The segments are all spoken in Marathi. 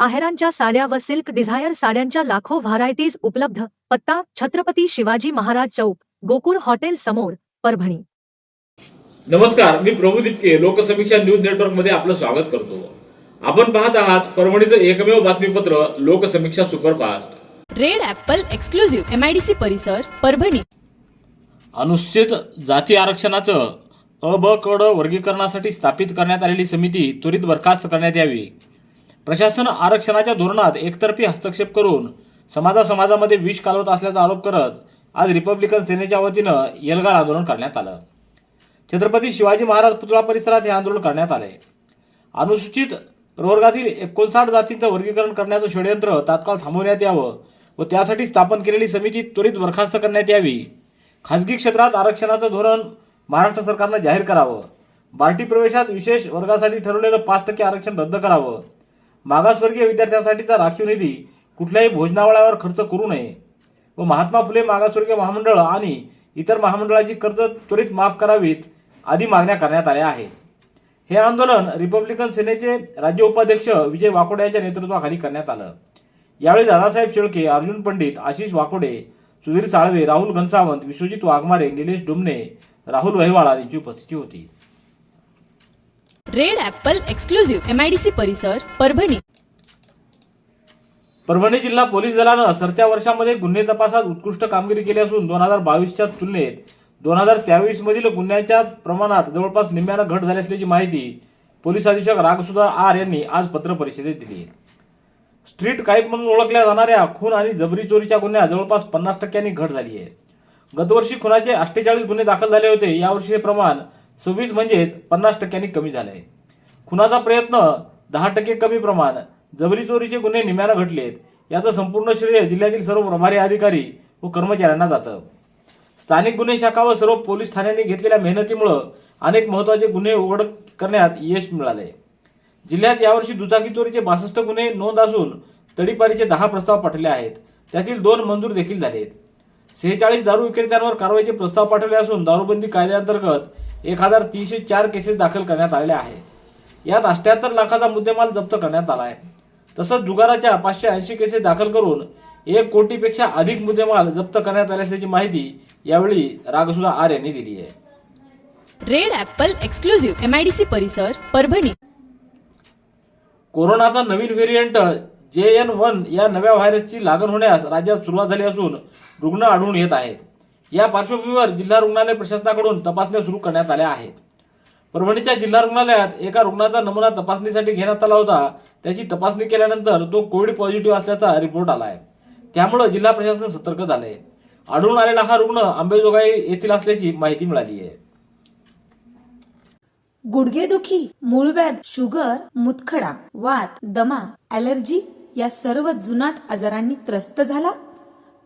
आहेरांच्या साड्या व सिल्क डिझायर साड्यांच्या लाखो व्हरायटीज उपलब्ध. पत्ता छत्रपती शिवाजी महाराज चौक गोकुळ हॉटेल समोर परभणी. नमस्कार मी प्रभू दिपके लोकसमीक्षा न्यूज नेटवर्कमध्ये आपलं स्वागत करतो. आपण पाहत आहात परभणीचं एकमेव बातमीपत्र Loksamiksha superfast. Red Apple Exclusive MIDC परिसर परभणी. अनुसूचित जाती आरक्षणाचं अ ब क ड वर्गीकरणासाठी स्थापित करण्यात आलेली समिती त्वरित बरखास्त करण्यात यावी. प्रशासन आरक्षणाच्या धोरणात एकतर्फी हस्तक्षेप करून समाजा समाजामध्ये विष कालवत असल्याचा आरोप करत आज रिपब्लिकन सेनेच्या वतीनं येलगार आंदोलन करण्यात आलं. छत्रपती शिवाजी महाराज पुतळा परिसरात हे आंदोलन करण्यात आले. अनुसूचित प्रवर्गातील एकोणसाठ जातींचं वर्गीकरण करण्याचं षडयंत्र तात्काळ थांबवण्यात यावं व त्यासाठी स्थापन केलेली समिती त्वरित बरखास्त करण्यात यावी. खासगी क्षेत्रात आरक्षणाचं धोरण महाराष्ट्र सरकारनं जाहीर करावं. बार्टी प्रवेशात विशेष वर्गासाठी ठरवलेलं पाच टक्के आरक्षण रद्द करावं. मागासवर्गीय विद्यार्थ्यांसाठीचा राखीव निधी कुठल्याही भोजनावळ्यावर खर्च करू नये व महात्मा फुले मागासवर्गीय महामंडळ आणि इतर महामंडळाची कर्ज त्वरित माफ करावीत आदी मागण्या करण्यात आल्या आहेत. हे आंदोलन रिपब्लिकन सेनेचे राज्य उपाध्यक्ष विजय वाकोडे यांच्या नेतृत्वाखाली करण्यात आलं. यावेळी दादासाहेब शेळके अर्जुन पंडित आशिष वाकोडे सुधीर साळवे राहुल घनसावंत विश्वजित वाघमारे निलेश डुमने राहुल वहिवाळा यांची उपस्थिती होती. रेड ॲपल एक्सक्लुझिव्ह एमआयडीसी परिसर परभणी. परभणी जिल्हा पोलीस दलानं सरत्या वर्षामध्ये गुन्हे तपासात उत्कृष्ट कामगिरी केली असून दोन हजार बावीसच्या तुलनेत दोन हजार तेवीस मधील गुन्ह्यांच्या प्रमाणात जवळपास निम्म्यानं घट झाली असल्याची माहिती पोलीस अधीक्षक रागसुधा आर यांनी आज पत्र परिषदेत दिली. स्ट्रीट काईप म्हणून ओळखल्या जाणाऱ्या खून आणि जबरी चोरीच्या गुन्ह्यात जवळपास पन्नास टक्क्यांनी घट झाली आहे. गतवर्षी खुनाचे अठ्ठेचाळीस गुन्हे दाखल झाले होते. यावर्षी हे प्रमाण सव्वीस म्हणजेच पन्नास टक्क्यांनी कमी झाले आहे. खुनाचा प्रयत्न दहा टक्के कमी प्रमाण जबरी चोरीचे गुन्हे निम्यानं घटलेत याचं संपूर्ण श्रेय जिल्ह्यातील सर्व प्रभारी अधिकारी व कर्मचाऱ्यांना जातं. स्थानिक गुन्हे शाखा व सर्व पोलीस ठाण्यांनी घेतलेल्या मेहनतीमुळं अनेक महत्त्वाचे गुन्हे उघड करण्यात यश मिळाले जिल्ह्यात यावर्षी दुचाकी चोरीचे बासष्ट गुन्हे नोंद असून तडीपारीचे दहा प्रस्ताव पाठवले आहेत. त्यातील दोन मंजूर देखील झालेत. सेहेचाळीस दारू विक्रेत्यांवर कारवाईचे प्रस्ताव पाठवले असून दारूबंदी कायद्याअंतर्गत एक हजार तीनशे चार केसेस दाखल करण्यात आलेल्या आहेत यात अठ्याहत्तर लाखाचा मुद्देमाल जप्त करण्यात आला आहे. तसंच जुगाराच्या पाचशे ऐंशी केसेस दाखल करून एक कोटीपेक्षा अधिक मुद्देमाल जप्त करण्यात आले असल्याची माहिती यावेळी रागसुधा आर यांनी दिली आहे. रेड ॲपल एक्सक्लुझिव्ह एमआयडीसी परिसर परभणी. कोरोनाचा नवीन व्हेरियंट जे एन वन या नव्या व्हायरसची लागण होण्यास राज्यात सुरुवात झाली असून रुग्ण आढळून येत आहेत. या पार्श्वभूमीवर जिल्हा रुग्णालय प्रशासनाकडून तपासण्या सुरू करण्यात आल्या आहेत. परभणीच्या जिल्हा रुग्णालयात एका रुग्णाचा नमुना तपासणीसाठी घेण्यात आला होता. त्याची तपासणी केल्यानंतर तो कोविड पॉझिटिव्ह असल्याचा रिपोर्ट आला आहे. त्यामुळे जिल्हा प्रशासन सतर्क झाले आढळून आलेला हा रुग्ण आंबेजोगाई येथील असल्याची माहिती मिळाली आहे. गुडघेदुखी मूळव्याध शुगर मुतखडा वात दमा ऍलर्जी या सर्व जुनाट आजारांनी त्रस्त झाला.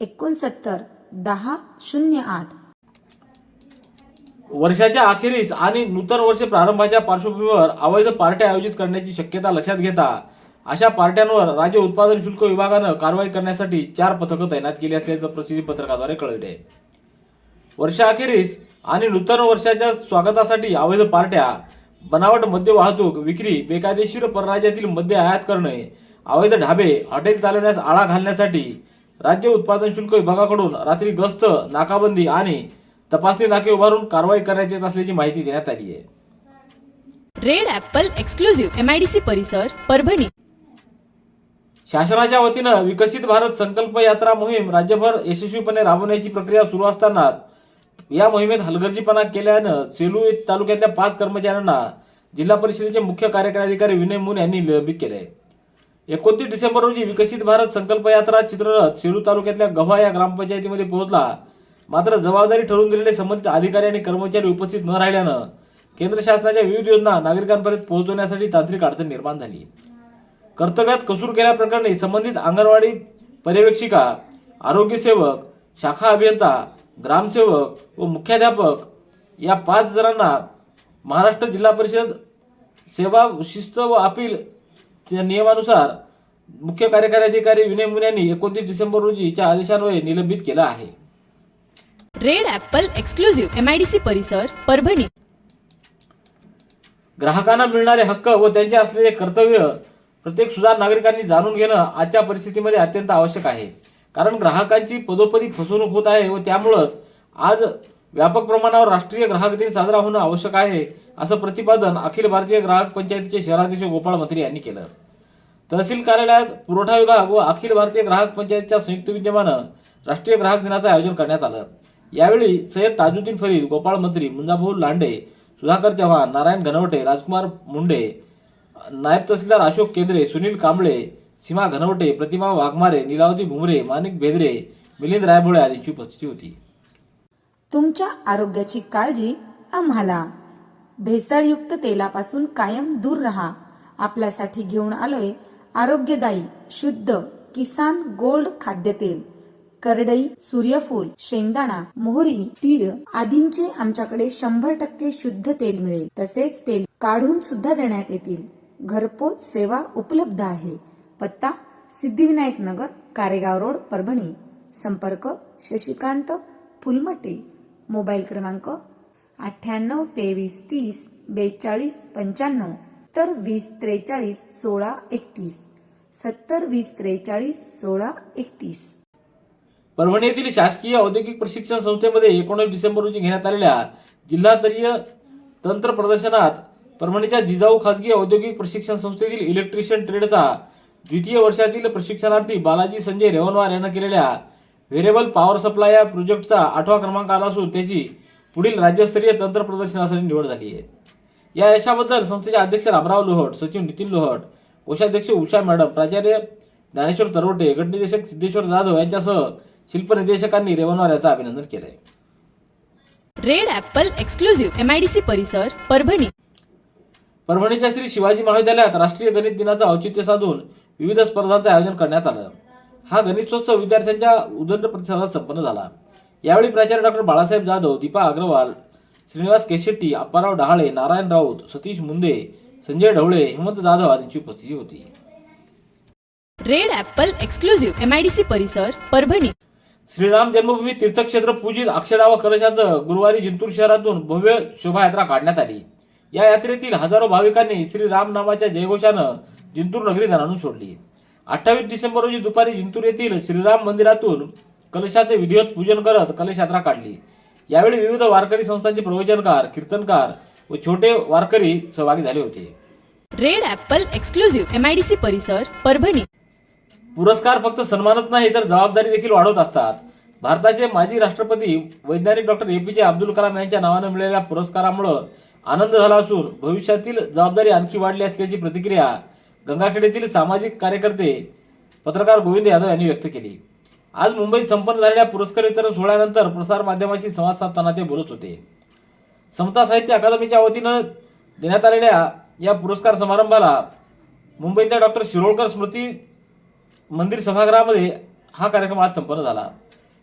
एकोणसत्तर दहा शून्य आठ. वर्षाच्या अखेरीस आणि नूतन वर्ष प्रारंभाच्या पार्श्वभूमीवर अवैध पार्ट्या आयोजित करण्याची शक्यता लक्षात घेता अशा पार्ट्यांवर राज्य उत्पादन शुल्क विभागानं कारवाई करण्यासाठी चार पथकं तैनात केली असल्याचं प्रसिद्धी पत्रकाद्वारे कळवले. वर्षाअखेरीस आणि नूतन वर्षाच्या स्वागतासाठी अवैध पार्ट्या बनावट मद्य वाहतूक विक्री बेकायदेशीर परराज्यातील मद्य आयात करणे अवैध ढाबे हॉटेल चालवण्यास आळा घालण्यासाठी राज्य उत्पादन शुल्क विभागाकडून रात्री गस्त नाकाबंदी आणि तपासणी नाके उभारून कारवाई करण्यात येत असल्याची माहिती देण्यात आली आहे. रेड ॲपल एक्सक्लुझिव्ह एमआयडीसी परिसर परभणी. शासनाच्या वतीनं विकसित भारत संकल्प यात्रा मोहीम राज्यभर यशस्वीपणे राबवण्याची प्रक्रिया सुरू असताना या मोहिमेत हलगर्जीपणा केल्यानं सेलू तालुक्यातल्या पाच कर्मचाऱ्यांना जिल्हा परिषदेचे मुख्य कार्यकारी अधिकारी विनय मुन यांनी निलंबित केले आहे एकोणतीस डिसेंबर रोजी विकसित भारत संकल्प यात्रा चित्ररथ सेलू तालुक्यातल्या गव्हा या ग्रामपंचायतीमध्ये पोहोचला. मात्र जबाबदारी ठरवून दिलेले संबंधित अधिकारी आणि कर्मचारी उपस्थित न राहिल्यानं केंद्र शासनाच्या विविध योजना नागरिकांपर्यंत पोहोचवण्यासाठी तांत्रिक अडचण निर्माण झाली. कर्तव्यात कसूर केल्याप्रकरणी संबंधित अंगणवाडी पर्यवेक्षिका आरोग्य सेवक शाखा अभियंता ग्रामसेवक व मुख्याध्यापक या पाच जणांना महाराष्ट्र जिल्हा परिषद सेवा शिस्त व अपील नियमानुसार मुख्य कार्यकारी अधिकारी विनय मुन यांनी एकोणतीस डिसेंबर रोजीच्या आदेशान्वये निलंबित केलं आहे. Red Apple Exclusive M I D C परिसर परभणी. ग्राहकांना मिळणारे हक्क व त्यांचे असलेले कर्तव्य प्रत्येक सुधार नागरिकांनी जाणून घेणं आजच्या परिस्थितीमध्ये अत्यंत आवश्यक आहे. कारण ग्राहकांची पदोपदी फसवणूक होत आहे व त्यामुळंच आज व्यापक प्रमाणावर राष्ट्रीय ग्राहक दिन साजरा होणं आवश्यक आहे असं प्रतिपादन अखिल भारतीय ग्राहक पंचायतीचे शहराध्यक्ष गोपाळ मंत्री यांनी केलं. तहसील कार्यालयात पुरवठा विभाग व अखिल भारतीय ग्राहक पंचायतच्या संयुक्त विद्यमानं राष्ट्रीय ग्राहक दिनाचं आयोजन करण्यात आलं. यावेळी सय्यद ताजुद्दीन फरीद गोपाळ मंत्री मुंजाभाऊ लांडे सुधाकर चव्हाण नारायण घनवटे राजकुमार मुंडे नायब तहसीलदार अशोक केंद्रे सुनील कांबळे सीमा घनवटे प्रतिमा वाघमारे नीलावती भुमरे माणिक बेदरे मिलिंद रायभोळे आदींची उपस्थिती होती. तुमच्या आरोग्याची काळजी आम्हाला. भेसळयुक्त तेलापासून कायम दूर राहा. आपल्यासाठी घेऊन आलोय आरोग्यदायी शुद्ध किसान गोल्ड खाद्यतेल. करडई सूर्यफूल शेंगदाणा मोहरी तीळ आदींचे आमच्याकडे शंभर टक्के शुद्ध तेल मिळेल. तसेच तेल काढून सुद्धा देण्यात येतील. घरपोच सेवा उपलब्ध आहे. पत्ता सिद्धिविनायक नगर कारेगाव रोड परभणी. संपर्क शशिकांत फुलमटे. मोबाईल क्रमांक अठ्ठ्याण्णव तेवीस तीस बेचाळीस पंच्याण्णव तर वीस त्रेचाळीस सोळा एकतीस सत्तर वीस त्रेचाळीस सोळा एकतीस. परभणी येथील शासकीय औद्योगिक प्रशिक्षण संस्थेमध्ये एकोणीस डिसेंबर रोजी घेण्यात आलेल्या जिल्हास्तरीय तंत्र प्रदर्शनात परभणीच्या जिजाऊ खासगी औद्योगिक प्रशिक्षण संस्थेतील इलेक्ट्रिशियन ट्रेडचा द्वितीय वर्षातील प्रशिक्षणार्थी बालाजी संजय रेवनवार यांना केलेल्या व्हेरिएबल पॉवर सप्लाय या प्रोजेक्टचा आठवा क्रमांक आला असून त्याची पुढील राज्यस्तरीय तंत्र प्रदर्शनासाठी निवड झाली आहे. या यशाबद्दल संस्थेचे अध्यक्ष रामराव लोहट सचिव नितीन लोहट कोषाध्यक्ष उषा मॅडम प्राचार्य ज्ञानेश्वर तरवटे गटनिदेशक सिद्धेश्वर जाधव यांच्यासह शिल्पनिदेशकांनी रेवनवार याचं अभिनंदन केलंय. Red Apple Exclusive M I D C परिसर परभणी. परभणीच्या श्री शिवाजी महाविद्यालयात राष्ट्रीय गणित दिनाचं औचित्य साधून विविध स्पर्धांचं आयोजन करण्यात आलं. हा गणितोत्सव विद्यार्थ्यांच्या उदंड प्रतिसादात संपन्न झाला. यावेळी प्राचार्य डॉक्टर बाळासाहेब जाधव दीपा अग्रवाल श्रीनिवास केशेट्टी अप्पाराव डहाळे नारायण राऊत सतीश मुंदे संजय ढवळे हेमंत जाधव आदींची उपस्थिती होती. Red Apple Exclusive M I D C परिसर परभणी. श्रीराम जन्मभूमी तीर्थक्षेत्र पूजित अक्षदाव कलशाचं गुरुवारी जिंतूर शहरातून भव्य शोभायात्रा काढण्यात आली. या यात्रेतील हजारो भाविकांनी श्रीराम नामाच्या जयघोषानं जिंतूर नगरी दणाणून सोडली. अठ्ठावीस डिसेंबर रोजी दुपारी जिंतूर येथील श्रीराम मंदिरातून कलशाचे विधिवत पूजन करत कलश यात्रा काढली. यावेळी विविध वारकरी संस्थांचे प्रवचनकार कीर्तनकार व छोटे वारकरी सहभागी झाले होते. Red Apple Exclusive M I D C परिसर परभणी. पुरस्कार फक्त सन्मानच नाही तर जबाबदारी देखील वाढवत असतात. भारताचे माजी राष्ट्रपती वैज्ञानिक डॉक्टर ए पी जे अब्दुल कलाम यांच्या नावानं मिळालेल्या पुरस्कारामुळं आनंद झाला असून भविष्यातील जबाबदारी आणखी वाढली असल्याची प्रतिक्रिया गंगाखेडेतील सामाजिक कार्यकर्ते पत्रकार गोविंद यादव यांनी व्यक्त केली. आज मुंबईत संपन्न झालेल्या पुरस्कार वितरण सोहळ्यानंतर प्रसार माध्यमाशी संवाद साधताना ते बोलत होते. समता साहित्य अकादमीच्या वतीनं देण्यात आलेल्या या पुरस्कार समारंभाला मुंबईतल्या डॉक्टर शिरोळकर स्मृती मंदिर सभागृहामध्ये हा कार्यक्रम आज संपन्न झाला.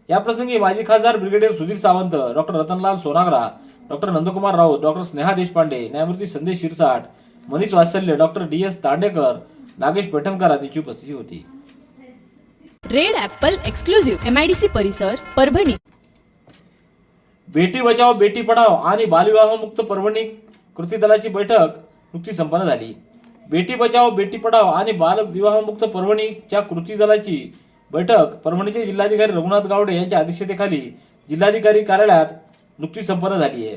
याप्रसंगी माजी खासदार brigadier Sudhir Sawant doctor Ratanlal Sonagara doctor Nandkumar Raut doctor Sneha Deshpande न्यायमूर्ती Sandesh Shirsat Manish Vatsalya doctor D S Tandekar Nagesh Paithankar आदींची उपस्थिती होती. Red Apple Exclusive M I D C परिसर परभणी. बेटी बचाव बेटी पढाव आणि बालविवाह मुक्त परभणी कृती दलाची बैठक नुकतीच संपन्न झाली. बेटी बचाव बेटी पढाव आणि बाल विवाह मुक्त परभणीच्या कृती दलाची बैठक परभणीचे जिल्हाधिकारी रघुनाथ गावडे यांच्या अध्यक्षतेखाली जिल्हाधिकारी कार्यालयात नुकतीच संपन्न झाली आहे.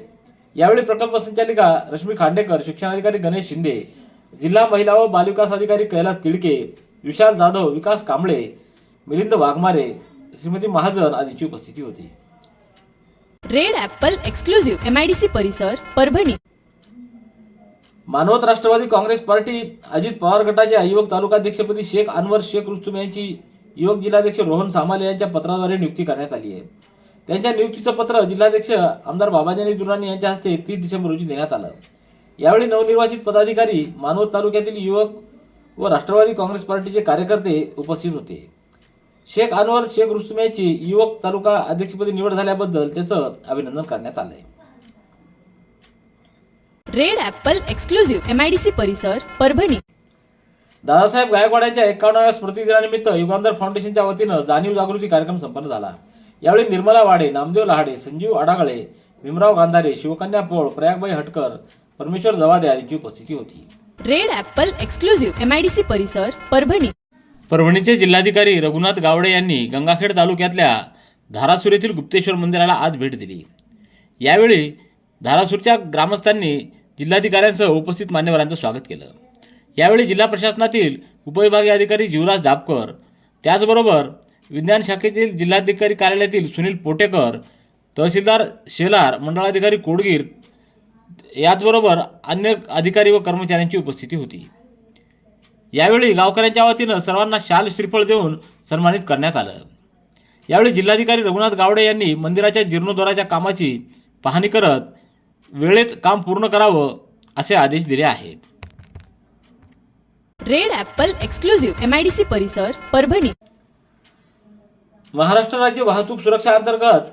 यावेळी प्रकल्प संचालिका रश्मी खांडेकर शिक्षणाधिकारी गणेश शिंदे जिल्हा महिला व बालविकास अधिकारी कैलास तिडके विशाल जाधव विकास कांबळे मिलिंद वाघमारे श्रीमती महाजन आदींची उपस्थिती होती. Red Apple Exclusive M I D C परिसर परभणी. मानवत राष्ट्रवादी काँग्रेस पार्टी अजित पवार गटाच्या युवक तालुकाध्यक्षपदी शेख अनवर शेख रुस्तुम यांची युवक जिल्हाध्यक्ष रोहन सामाले यांच्या पत्राद्वारे नियुक्ती करण्यात आली आहे. त्यांच्या नियुक्तीचं पत्र जिल्हाध्यक्ष आमदार बाबाजानी दुराणी यांच्या हस्ते तीस डिसेंबर रोजी देण्यात आलं. यावेळी नवनिर्वाचित पदाधिकारी मानवत तालुक्यातील युवक व राष्ट्रवादी काँग्रेस पार्टीचे कार्यकर्ते उपस्थित होते. शेख अनवर शेख रुस्तुम यांची युवक तालुका अध्यक्षपदी निवड झाल्याबद्दल त्याचं अभिनंदन करण्यात आलंय. Red Apple Exclusive M I D C परिसर परभणी. दादासाहेब गायकवाड यांच्या एकावन्नाव्या स्मृतिदिनानिमित्त युगांधर फाउंडेशनच्या वतीनं जाणीव जागृती कार्यक्रम संपन्न झाला. यावेळी निर्मला वाडे नामदेव लहाडे संजीव आडागळे भीमराव गांधारे शिवकन्या पोळ प्रयागबाई हटकर परमेश्वर जवादे यांची उपस्थिती होती. Red Apple Exclusive M I D C परिसर परभणी. परभणीचे जिल्हाधिकारी रघुनाथ गावडे यांनी गंगाखेड तालुक्यातल्या धारासूर येथील गुप्तेश्वर मंदिराला आज भेट दिली. यावेळी धारासूरच्या ग्रामस्थांनी जिल्हाधिकाऱ्यांसह उपस्थित मान्यवरांचं स्वागत केलं. यावेळी जिल्हा प्रशासनातील उपविभागीय अधिकारी जीवराज डाबकर त्याचबरोबर विज्ञान शाखेतील जिल्हाधिकारी कार्यालयातील सुनील पोटेकर तहसीलदार शेलार मंडळाधिकारी कोडगीर याचबरोबर अन्य अधिकारी व कर्मचाऱ्यांची उपस्थिती होती. यावेळी गावकऱ्यांच्या वतीनं सर्वांना शाल श्रीफळ देऊन सन्मानित करण्यात आलं. यावेळी जिल्हाधिकारी रघुनाथ गावडे यांनी मंदिराच्या जीर्णोद्धाराच्या कामाची पाहणी करत वेळेत काम पूर्ण करावं असे आदेश दिले आहेत. Red Apple Exclusive M I D C परिसर परभणी महाराष्ट्र राज्य वाहतूक सुरक्षा अंतर्गत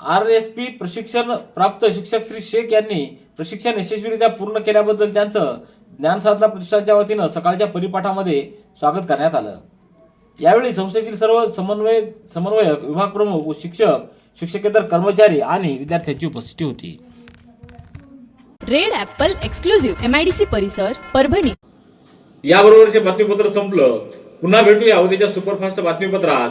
आर एस पी प्रशिक्षण प्राप्त शिक्षक श्री शेख यांनी प्रशिक्षण यशस्वीरित्या पूर्ण केल्याबद्दल त्यांचं ज्ञानसाधना प्रतिष्ठानच्या वतीनं सकाळच्या परिपाठामध्ये स्वागत करण्यात आलं. यावेळी संस्थेतील सर्व समन्वय समन्वयक विभाग प्रमुख व शिक्षक शिक्षकेतर कर्मचारी आणि विद्यार्थ्यांची उपस्थिती होती. Red Apple Exclusive M I D C परिसर परभणी. याबरोबरचे बातमीपत्र संपलं. पुन्हा भेटूया उद्याच्या सुपरफास्ट बातमीपत्रात.